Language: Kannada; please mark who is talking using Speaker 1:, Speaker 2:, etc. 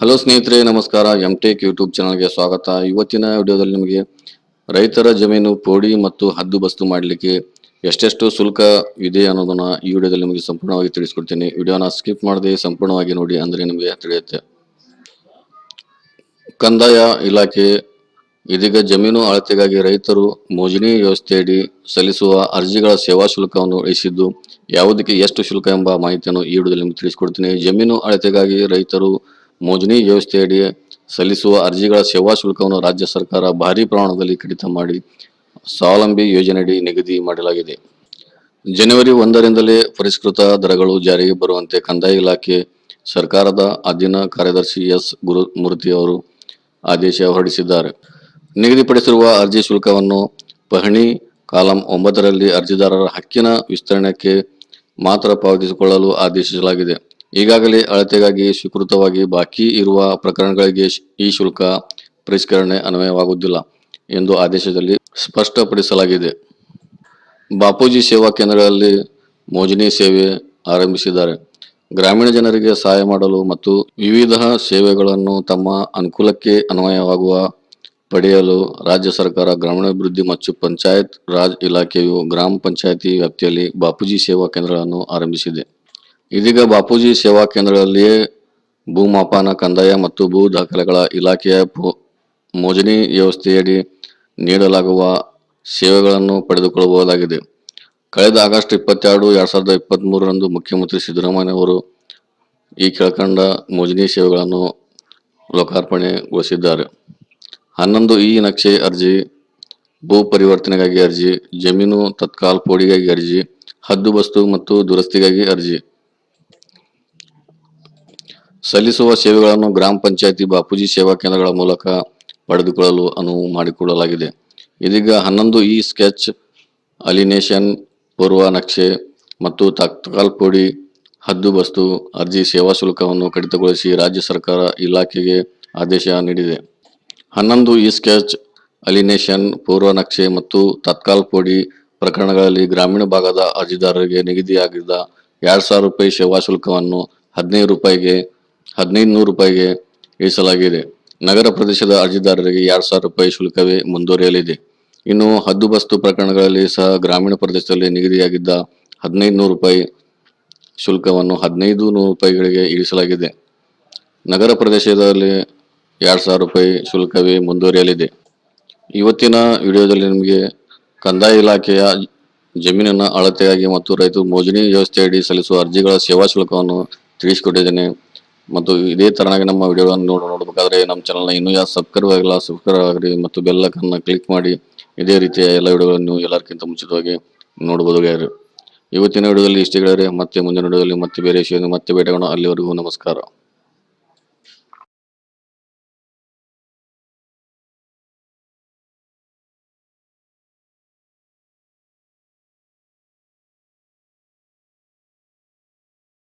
Speaker 1: ಹಲೋ ಸ್ನೇಹಿತರೆ, ನಮಸ್ಕಾರ. ಎಂ ಟೆಕ್ ಯೂಟ್ಯೂಬ್ ಚಾನಲ್ಗೆ ಸ್ವಾಗತ. ಇವತ್ತಿನ ವಿಡಿಯೋದಲ್ಲಿ ನಿಮಗೆ ರೈತರ ಜಮೀನು ಪೋಡಿ ಮತ್ತು ಹದ್ದುಬಸ್ತು ಮಾಡಲಿಕ್ಕೆ ಎಷ್ಟೆಷ್ಟು ಶುಲ್ಕ ಇದೆ ಅನ್ನೋದನ್ನ ಈ ವಿಡಿಯೋದಲ್ಲಿ ನಿಮಗೆ ಸಂಪೂರ್ಣವಾಗಿ ತಿಳಿಸ್ಕೊಡ್ತೀನಿ. ವಿಡಿಯೋನ ಸ್ಕಿಪ್ ಮಾಡದೆ ಸಂಪೂರ್ಣವಾಗಿ ನೋಡಿ ಅಂದ್ರೆ ನಿಮಗೆ ತಿಳಿಯುತ್ತೆ. ಕಂದಾಯ ಇಲಾಖೆ ಇದೀಗ ಜಮೀನು ಅಳತೆಗಾಗಿ ರೈತರು ಮೋಜಣಿ ವ್ಯವಸ್ಥೆಯಡಿ ಸಲ್ಲಿಸುವ ಅರ್ಜಿಗಳ ಸೇವಾ ಶುಲ್ಕವನ್ನು ಇಳಿಸಿದ್ದು, ಯಾವುದಕ್ಕೆ ಎಷ್ಟು ಶುಲ್ಕ ಎಂಬ ಮಾಹಿತಿಯನ್ನು ಈ ವಿಡಿಯೋದಲ್ಲಿ ನಿಮಗೆ ತಿಳಿಸ್ಕೊಡ್ತೀನಿ. ಜಮೀನು ಅಳತೆಗಾಗಿ ರೈತರು ಮೋಜಣಿ ವ್ಯವಸ್ಥೆಯಡಿ ಸಲ್ಲಿಸುವ ಅರ್ಜಿಗಳ ಸೇವಾ ಶುಲ್ಕವನ್ನು ರಾಜ್ಯ ಸರ್ಕಾರ ಭಾರಿ ಪ್ರಮಾಣದಲ್ಲಿ ಕಡಿತ ಮಾಡಿ ಸ್ವಾವಲಂಬಿ ಯೋಜನೆಯಡಿ ನಿಗದಿ ಮಾಡಲಾಗಿದೆ. ಜನವರಿ ಒಂದರಿಂದಲೇ ಪರಿಷ್ಕೃತ ದರಗಳು ಜಾರಿಗೆ ಬರುವಂತೆ ಕಂದಾಯ ಇಲಾಖೆ ಸರ್ಕಾರದ ಅಧೀನ ಕಾರ್ಯದರ್ಶಿ ಎಸ್. ಗುರುಮೂರ್ತಿ ಅವರು ಆದೇಶ ಹೊರಡಿಸಿದ್ದಾರೆ. ನಿಗದಿಪಡಿಸಿರುವ ಅರ್ಜಿ ಶುಲ್ಕವನ್ನು ಪಹಣಿ ಕಾಲಂ ಒಂಬತ್ತರಲ್ಲಿ ಅರ್ಜಿದಾರರ ಹಕ್ಕಿನ ವಿಸ್ತರಣೆಗೆ ಮಾತ್ರ ಪಾವತಿಸಿಕೊಳ್ಳಲು ಆದೇಶಿಸಲಾಗಿದೆ. ಈಗಾಗಲೇ ಅಳತೆಗಾಗಿ ಸ್ವೀಕೃತವಾಗಿ ಬಾಕಿ ಇರುವ ಪ್ರಕರಣಗಳಿಗೆ ಈ ಶುಲ್ಕ ಪರಿಷ್ಕರಣೆ ಅನ್ವಯವಾಗುವುದಿಲ್ಲ ಎಂದು ಆದೇಶದಲ್ಲಿ ಸ್ಪಷ್ಟಪಡಿಸಲಾಗಿದೆ. ಬಾಪೂಜಿ ಸೇವಾ ಕೇಂದ್ರಗಳಲ್ಲಿ ಮೋಜನಿ ಸೇವೆ ಆರಂಭಿಸಿದ್ದಾರೆ. ಗ್ರಾಮೀಣ ಜನರಿಗೆ ಸಹಾಯ ಮಾಡಲು ಮತ್ತು ವಿವಿಧ ಸೇವೆಗಳನ್ನು ತಮ್ಮ ಅನುಕೂಲಕ್ಕೆ ಅನ್ವಯವಾಗುವ ಪಡೆಯಲು ರಾಜ್ಯ ಸರ್ಕಾರ ಗ್ರಾಮೀಣಾಭಿವೃದ್ಧಿ ಮತ್ತು ಪಂಚಾಯತ್ ರಾಜ್ ಇಲಾಖೆಯು ಗ್ರಾಮ ಪಂಚಾಯತಿ ವ್ಯಾಪ್ತಿಯಲ್ಲಿ ಬಾಪೂಜಿ ಸೇವಾ ಕೇಂದ್ರಗಳನ್ನು ಆರಂಭಿಸಿದೆ. ಇದೀಗ ಬಾಪೂಜಿ ಸೇವಾ ಕೇಂದ್ರಗಳಲ್ಲಿಯೇ ಭೂಮಾಪನ ಕಂದಾಯ ಮತ್ತು ಭೂ ದಾಖಲೆಗಳ ಇಲಾಖೆಯ ಮೋಜನಿ ವ್ಯವಸ್ಥೆಯಡಿ ನೀಡಲಾಗುವ ಸೇವೆಗಳನ್ನು ಪಡೆದುಕೊಳ್ಳಬಹುದಾಗಿದೆ. ಕಳೆದ ಆಗಸ್ಟ್ ಇಪ್ಪತ್ತೆರಡು, ಎರಡ್ ಸಾವಿರದ ಇಪ್ಪತ್ತ್ ಮೂರರಂದು ಮುಖ್ಯಮಂತ್ರಿ ಸಿದ್ದರಾಮಯ್ಯ ಅವರು ಈ ಕೆಳಕಂಡ ಮೋಜಿನಿ ಸೇವೆಗಳನ್ನು ಲೋಕಾರ್ಪಣೆಗೊಳಿಸಿದ್ದಾರೆ. ಹನ್ನೊಂದು ಈ ನಕ್ಷೆ ಅರ್ಜಿ, ಭೂ ಪರಿವರ್ತನೆಗಾಗಿ ಅರ್ಜಿ, ಜಮೀನು ತತ್ಕಾಲ್ ಪೋಡಿಗಾಗಿ ಅರ್ಜಿ ಹದ್ದುಬಸ್ತು ಮತ್ತು ದುರಸ್ತಿಗಾಗಿ ಅರ್ಜಿ. ಸಲ್ಲಿಸುವ ಸೇವೆಗಳನ್ನು ಗ್ರಾಮ ಪಂಚಾಯತಿ ಬಾಪೂಜಿ ಸೇವಾ ಕೇಂದ್ರಗಳ ಮೂಲಕ ಪಡೆದುಕೊಳ್ಳಲು ಅನುವು ಮಾಡಿಕೊಡಲಾಗಿದೆ. ಇದೀಗ ಹನ್ನೊಂದು ಇ ಸ್ಕೆಚ್, ಅಲಿನೇಷನ್ ಪೂರ್ವ ನಕ್ಷೆ ಮತ್ತು ತತ್ಕಾಲ್ ಹದ್ದು ಹದ್ದುಬಸ್ತು ಅರ್ಜಿ ಸೇವಾ ಶುಲ್ಕವನ್ನು ಕಡಿತಗೊಳಿಸಿ ರಾಜ್ಯ ಸರ್ಕಾರ ಇಲಾಖೆಗೆ ಆದೇಶ ನೀಡಿದೆ. ಹನ್ನೊಂದು ಇ ಸ್ಕೆಚ್, ಅಲಿನೇಷನ್, ಪೂರ್ವ ನಕ್ಷೆ ಮತ್ತು ತತ್ಕಾಲ್ ಪೋಡಿ ಪ್ರಕರಣಗಳಲ್ಲಿ ಗ್ರಾಮೀಣ ಭಾಗದ ಅರ್ಜಿದಾರರಿಗೆ ನಿಗದಿಯಾಗಿದ್ದ ಎರಡು ಸಾವಿರ ರೂಪಾಯಿ ಸೇವಾ ಶುಲ್ಕವನ್ನು ಹದಿನೈದು ರೂಪಾಯಿಗೆ ಹದಿನೈದು ನೂರು ರೂಪಾಯಿಗೆ ಇಳಿಸಲಾಗಿದೆ ನಗರ ಪ್ರದೇಶದ ಅರ್ಜಿದಾರರಿಗೆ ಎರಡು ಸಾವಿರ ರೂಪಾಯಿ ಶುಲ್ಕವೇ ಮುಂದುವರಿಯಲಿದೆ. ಇನ್ನು ಹದ್ದುಬಸ್ತು ಪ್ರಕರಣಗಳಲ್ಲಿ ಸಹ ಗ್ರಾಮೀಣ ಪ್ರದೇಶದಲ್ಲಿ ನಿಗದಿಯಾಗಿದ್ದ ಹದಿನೈದು ನೂರು ರೂಪಾಯಿ ಶುಲ್ಕವನ್ನು ಹದಿನೈದು ನೂರು ರೂಪಾಯಿಗಳಿಗೆ ಇಳಿಸಲಾಗಿದೆ ನಗರ ಪ್ರದೇಶದಲ್ಲಿ ಎರಡು ಸಾವಿರ ರೂಪಾಯಿ ಶುಲ್ಕವೇ ಮುಂದುವರಿಯಲಿದೆ. ಇವತ್ತಿನ ವಿಡಿಯೋದಲ್ಲಿ ನಿಮಗೆ ಕಂದಾಯ ಇಲಾಖೆಯ ಜಮೀನಿನ ಅಳತೆಯಾಗಿ ಮತ್ತು ರೈತರು ಮೋಜಣಿ ವ್ಯವಸ್ಥೆಯಡಿ ಸಲ್ಲಿಸುವ ಅರ್ಜಿಗಳ ಸೇವಾ ಶುಲ್ಕವನ್ನು ತಿಳಿಸಿಕೊಟ್ಟಿದ್ದೇನೆ. ಮತ್ತು ಇದೇ ತರನಾಗಿ ನಮ್ಮ ವಿಡಿಯೋಗಳನ್ನು ನೋಡ, ನೋಡಬೇಕಾದ್ರೆ ನಮ್ಮ ಚಾನಲ್ನ ಇನ್ನೂ ಯಾರು ಸಬ್ಸ್ಕ್ರೈಬ್ ಆಗಿಲ್ಲ ಸಬ್ಸ್ಕ್ರೈಬ್ ಆಗಿರಿ ಮತ್ತು ಬೆಲ್ಲಕ್ಕನ್ನು ಕ್ಲಿಕ್ ಮಾಡಿ. ಇದೇ ರೀತಿಯ ಎಲ್ಲ ವಿಡಿಯೋಗಳನ್ನು ಎಲ್ಲರಿಗಿಂತ ಮುಂಚಿತವಾಗಿ ನೋಡಬಹುದು ಗೆಳೆಯರು. ಇವತ್ತಿನ ವಿಡಿಯೋದಲ್ಲಿ ಇಷ್ಟೇ ಗೆಳೆಯರೆ, ಮತ್ತೆ ಮುಂದಿನ ವಿಡಿಯೋದಲ್ಲಿ ಮತ್ತೆ ಬೇರೆ ವಿಷಯ ಮತ್ತೆ ಭೇಟಿಯಾಗೋಣ. ಅಲ್ಲಿವರೆಗೂ ನಮಸ್ಕಾರ.